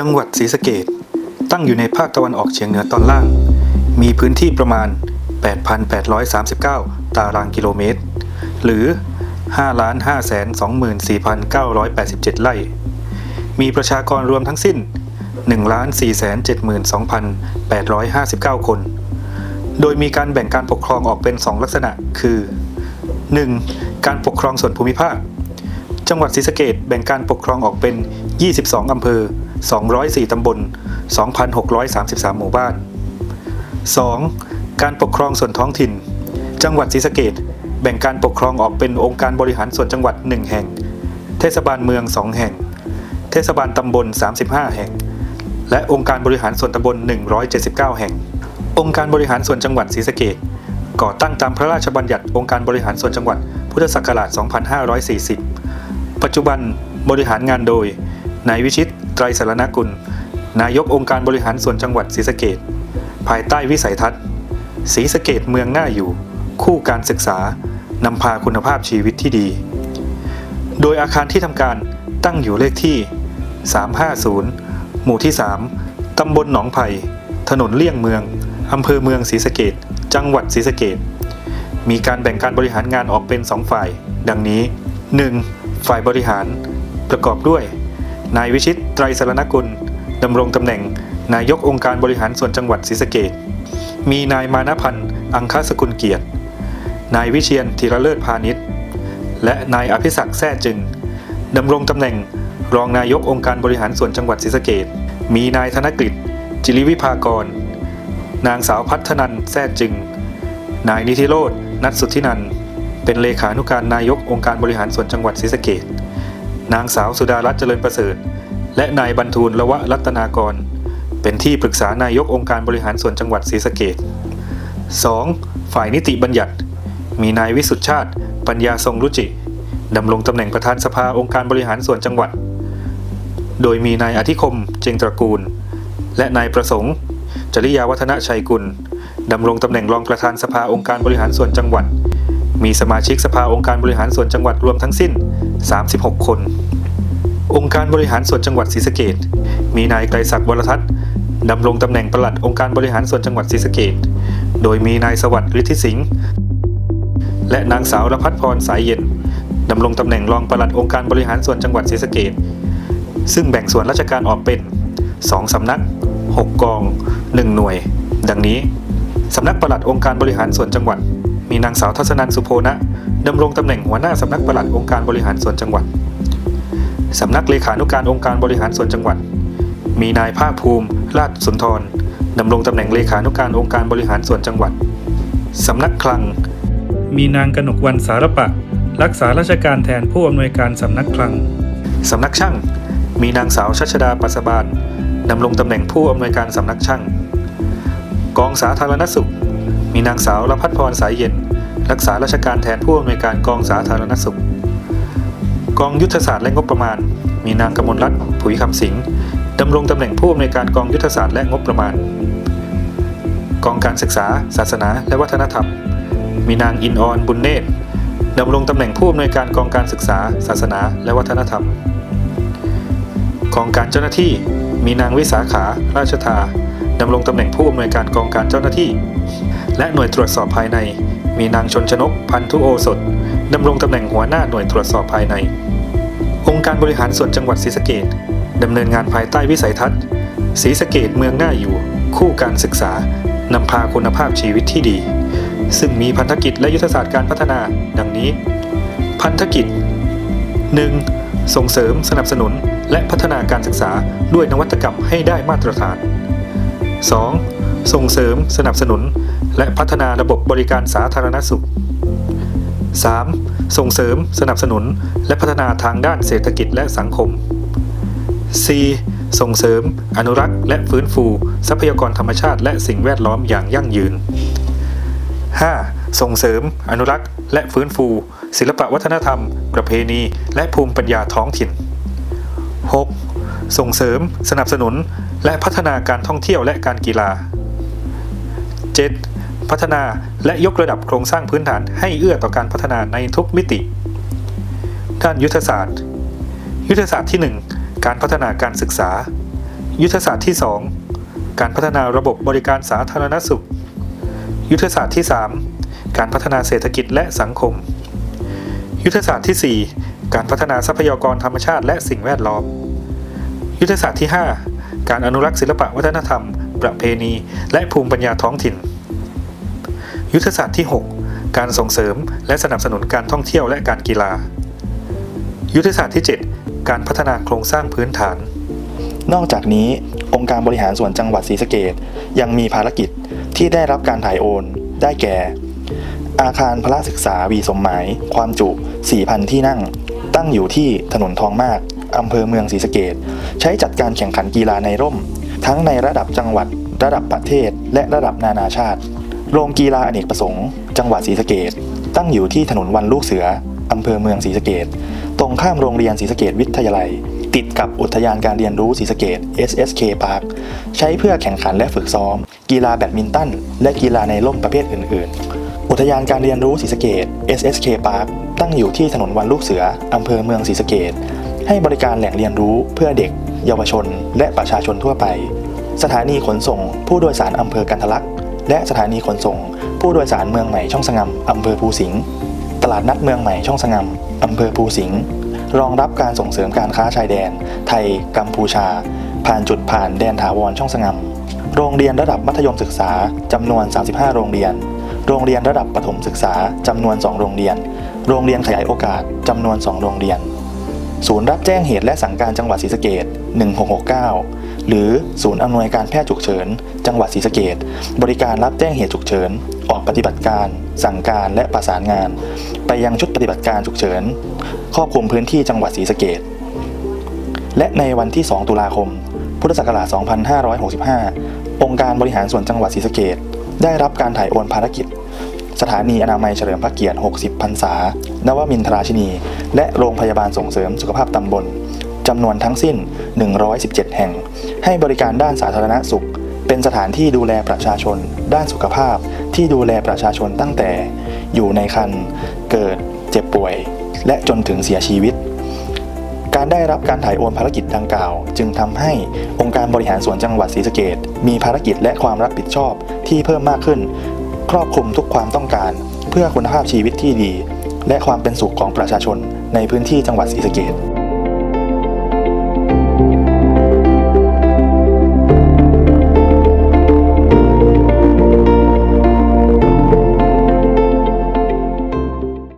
จังหวัดศรีสะเกดตั้งอยู่ในภาคตะวันออกเฉียงเหนือตอนล่าง มีพื้นที่ประมาณ 8,839 ตารางกิโลเมตร หรือ 5,524,987 ไร่ มีประชากรรวมทั้งสิ้น 1,472,859 คน โดยมีการแบ่งการปกครองออกเป็น 2 ลักษณะ คือ 1. การปกครองส่วนภูมิภาค จังหวัดศรีสะเกดแบ่งการปกครองออกเป็น 22 อำเภอ 204 ตำบล 2,633 หมู่บ้าน 2. การปกครองส่วนท้องถิ่น จังหวัดศรีสะเกดแบ่งการปกครองออกเป็นองค์การบริหารส่วนจังหวัด 1 แห่ง เทศบาลเมือง 2 แห่ง เทศบาลตำบล 35 แห่ง และองค์การบริหารส่วนตำบล 179 แห่ง องค์การบริหารส่วนจังหวัดศรีสะเกดก่อตั้งตามพระราชบัญญัติองค์การบริหารส่วนจังหวัด พุทธศักราช 2540 ปัจจุบันบริหารงานโดยนายวิชิต ไตรสารณกุล นายกองค์การบริหารส่วนจังหวัดศรีสะเกดภายใต้วิสัยทัศน์ศรีสะเกดเมืองน่าอยู่ คู่การศึกษานำพาคุณภาพชีวิตที่ดี โดยอาคารที่ทำการตั้งอยู่เลขที่ 350 หมู่ที่ 3 ตำบลหนองไผ่ถนนเลี่ยงเมืองอำเภอเมืองศรีสะเกดจังหวัดศรีสะเกดมีการแบ่งการบริหารงานออกเป็น 2 ฝ่าย ดังนี้ 1. ฝ่ายบริหาร ประกอบด้วย นายวิชิตไตรสรณกุลดำรงตำแหน่ง นายกองค์การบริหารส่วนจังหวัดศรีสะเกดมีนายมานพันธ์อังคสกุลเกียรติ นายวิเชียนธีรเลิศพาณิชย์ และนายอภิศักดิ์แซ่จึงดำรงตำแหน่ง รองนายกองค์การบริหารส่วนจังหวัดศรีสะเกดมีนายธนกฤษจิริวิภากร นางสาวพัฒนันแซ่จึง นายนิธิโรธนัทสุทธินันเป็นเลขานุการนายกองค์การบริหารส่วนจังหวัดศรีสะเกด นางสาวสุดารัตน์เจริญประเสริฐ และนายบรรทูลละวะรัตนากร เป็นที่ปรึกษานายกองค์การบริหารส่วนจังหวัดศรีสะเกด 2. ฝ่ายนิติบัญญัติ มีนายวิสุทธิชาติ ปัญญาทรงรุจิ ดำรงตำแหน่งประธานสภาองค์การบริหารส่วนจังหวัด โดยมีนายอธิคมเจงตระกูล และนายประสงค์ จริยาวัฒนชัยกุล ดำรงตำแหน่งรองประธานสภาองค์การบริหารส่วนจังหวัด มีสมาชิกสภาองค์การบริหารส่วนจังหวัดรวมทั้งสิ้น 36 คน องค์การบริหารส่วนจังหวัดศรีสะเกดมีนายไกรศักดิ์วรทัศน์ดำรงตำแหน่งปลัดองค์การบริหารส่วนจังหวัดศรีสะเกดโดยมีนายสวัสดิ์ฤทธิสิงห์และนางสาวรพัฒพรสายเย็นดำรงตำแหน่งรองปลัดองค์การบริหารส่วนจังหวัดศรีสะเกดซึ่งแบ่งส่วนราชการออกเป็น 2 สำนัก 6 กอง 1 หน่วย ดังนี้ สำนักปลัดองค์การบริหารส่วนจังหวัด มีนางสาวทัศนันสุโพนะดำรงตำแหน่งหัวหน้าสำนักปลัดองค์การบริหารส่วนจังหวัดสำนักเลขานุการองค์การบริหารส่วนจังหวัด มีนายภาคภูมิ ราชสุนทรดำรงตำแหน่งเลขานุการองค์การบริหารส่วนจังหวัดสำนักคลัง มีนางกนกวันสารปะ รักษาราชการแทนผู้อำนวยการสำนักคลังสำนักช่าง มีนางสาวชัชดาปัสบานดำรงตำแหน่งผู้อำนวยการสำนักช่าง กองสาธารณสุข มีนางสาวรพัฒพรสายเย็น รักษาราชการแทนผู้อำนวยการกองสาธารณสุข กองยุทธศาสตร์และงบประมาณ มีนางกมลรัตน์ผุยคำสิงดำรงตำแหน่งผู้อำนวยการกองยุทธศาสตร์และงบประมาณ กองการศึกษา ศาสนา และวัฒนธรรม มีนางอินออนบุญเนตรดำรงตำแหน่งผู้อำนวยการกองการศึกษา ศาสนา และวัฒนธรรม กองการเจ้าหน้าที่ มีนางวิสาขา ราชธาดำรงตำแหน่งผู้อำนวยการกองการเจ้าหน้าที่ และหน่วยตรวจสอบภายใน มีนางชนชนกพันธุโอสถดำรงตำแหน่งหัวหน้าหน่วยตรวจสอบภายใน องค์การบริหารส่วนจังหวัดศรีสะเกดดำเนินงานภายใต้วิสัยทัศน์ศรีสะเกดเมืองหน่าอยู่ คู่การศึกษานำพาคุณภาพชีวิตที่ดี ซึ่งมีพันธกิจและยุทธศาสตร์การพัฒนา ดังนี้ พันธกิจ 1. ส่งเสริมสนับสนุนและพัฒนาการศึกษาด้วยนวัตกรรมให้ได้มาตรฐาน 2. ส่งเสริม สนับสนุน และพัฒนาระบบบริการสาธารณสุข 3. ส่งเสริม สนับสนุน และพัฒนาทางด้านเศรษฐกิจและสังคม 4. ส่งเสริม อนุรักษ์ และฟื้นฟู ทรัพยากรธรรมชาติ และสิ่งแวดล้อมอย่างยั่งยืน 5. ส่งเสริม อนุรักษ์ และฟื้นฟู ศิลปวัฒนธรรม ประเพณี และภูมิปัญญาท้องถิ่น 6. ส่งเสริม สนับสนุน และพัฒนาการท่องเที่ยวและการกีฬา 7. พัฒนาและยกระดับโครงสร้างพื้นฐานให้เอื้อต่อการพัฒนาในทุกมิติ ด้านยุทธศาสตร์ ยุทธศาสตร์ที่ 1 การพัฒนาการศึกษา ยุทธศาสตร์ที่ 2 การพัฒนาระบบบริการสาธารณสุข ยุทธศาสตร์ที่ 3 การพัฒนาเศรษฐกิจและสังคม ยุทธศาสตร์ที่ 4 การพัฒนาทรัพยากรธรรมชาติและสิ่งแวดล้อม ยุทธศาสตร์ที่ 5 การอนุรักษ์ศิลปะวัฒนธรรม ประเพณี และภูมิปัญญาท้องถิ่น ยุทธศาสตร์ที่ 6 การส่งเสริมและสนับสนุนการท่องเที่ยวและการกีฬา ยุทธศาสตร์ที่ 7 การพัฒนาโครงสร้างพื้นฐาน นอกจากนี้ องค์การบริหารส่วนจังหวัดศรีสะเกดยังมีภารกิจที่ได้รับการถ่ายโอน ได้แก่ อาคารพระศึกษาวีสมหมาย ความจุ 4,000 ที่นั่ง ตั้งอยู่ที่ถนนทองมากอำเภอเมืองศรีสะเกดใช้จัดการแข่งขันกีฬาในร่ม ทั้งในระดับจังหวัด ระดับประเทศ และระดับนานาชาติ โรงกีฬาอเนกประสงค์ จังหวัดศรีสะเกดตั้งอยู่ที่ถนนวันลูกเสืออำเภอเมืองศรีสะเกดตรงข้ามโรงเรียนศรีสะเกดวิทยาลัย ติดกับอุทยานการเรียนรู้ศรีสะเกด SSK Park ใช้เพื่อแข่งขันและฝึกซ้อม กีฬาแบดมินตัน และกีฬาในร่มประเภทอื่น ๆ อุทยานการเรียนรู้ศรีสะเกด SSK Park ตั้งอยู่ที่ถนนวันลูกเสืออำเภอเมืองศรีสะเกดให้บริการแหล่งเรียนรู้เพื่อเด็ก เยาวชน และประชาชนทั่วไป สถานีขนส่ง ผู้โดยสารอำเภอกันทะลักและสถานีขนส่ง ผู้โดยสารเมืองใหม่ช่องสงำอำเภอภูสิงห์ตลาดนัดเมืองใหม่ช่องสงำอำเภอภูสิงห์รองรับการส่งเสริมการค้าชายแดน ไทย กัมพูชา ผ่านจุดผ่านแดนถาวรช่องสงำโรงเรียนระดับมัธยมศึกษาจำนวน 35 โรงเรียน โรงเรียนระดับประถมศึกษาจำนวน 2 โรงเรียน โรงเรียนขยายโอกาสจำนวน 2 โรงเรียน ศูนย์รับแจ้งเหตุและสั่งการจังหวัดศรีสะเกด1669 หรือศูนย์อำนวยการแพทย์ฉุกเฉิน จังหวัดศรีสะเกดบริการรับแจ้งเหตุฉุกเฉิน ออกปฏิบัติการ สั่งการและประสานงาน ไปยังชุดปฏิบัติการฉุกเฉิน ครอบคลุมพื้นที่จังหวัดศรีสะเกดและในวันที่ 2 ตุลาคม พุทธศักราช 2565 องค์การบริหารส่วนจังหวัดศรีสะเกดได้รับการถ่ายโอนภารกิจ สถานีอนามัยเฉลิมพระเกียรติ 60 พรรษา นวมินทราชินี และโรงพยาบาลส่งเสริมสุขภาพตำบลจำนวนทั้งสิ้น 117 แห่ง ให้บริการด้านสาธารณสุข เป็นสถานที่ดูแลประชาชน ด้านสุขภาพที่ดูแลประชาชนตั้งแต่ อยู่ในคัน เกิด เจ็บป่วย และจนถึงเสียชีวิต การได้รับการถ่ายโอนภารกิจดังกล่าว จึงทำให้องค์การบริหารส่วนจังหวัดศรีสะเกดมีภารกิจและความรับผิดชอบที่เพิ่มมากขึ้น ครอบคลุมทุกความต้องการ เพื่อคุณภาพชีวิตที่ดี และความเป็นสุขของประชาชนในพื้นที่จังหวัดศรีสะเกษ